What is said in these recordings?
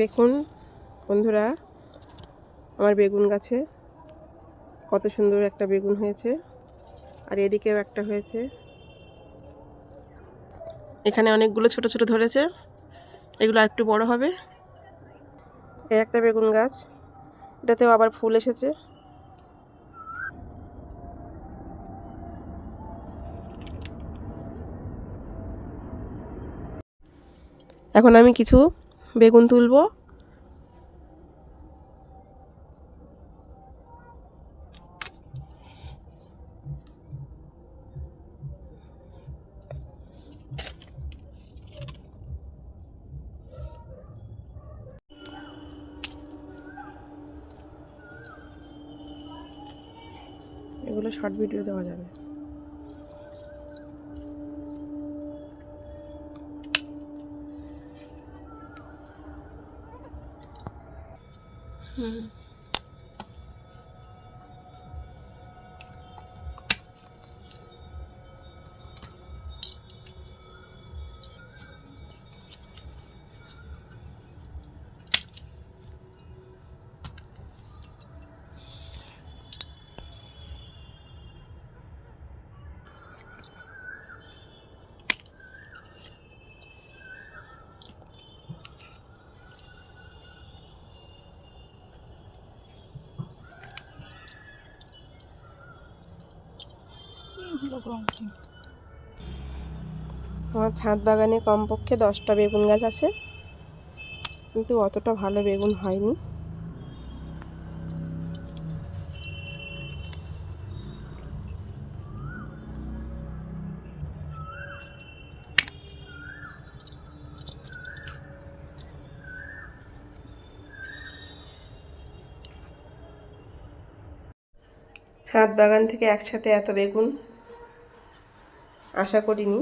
দেখুন, বন্ধুরা, আমার বেগুন গাছে কত সুন্দর একটা বেগুন হয়েছে, আর এদিকেও একটা হয়েছে। এখানে অনেকগুলো ছোট ছোট ধরেছে, এগুলো আর একটু বড় হবে। এই একটা বেগুন গাছ, এটাতেও আবার ফুল এসেছে। এখন আমি কিছু বেগুন তুলবো। এগুলো শর্ট ভিডিও দেওয়া যাবে। 嗯。আমার ছাদ বাগানে কমপক্ষে দশটা বেগুন গাছ আছে, কিন্তু অতটা ভালো বেগুন হয়নি। ছাদ বাগান থেকে একসাথে এত বেগুন আশা করিনি।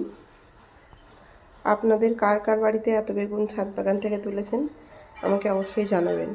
আপনাদের কার কার বাড়িতে এত বেগুন ছাদ বাগান থেকে তুলেছেন, আমাকে অবশ্যই জানাবেন।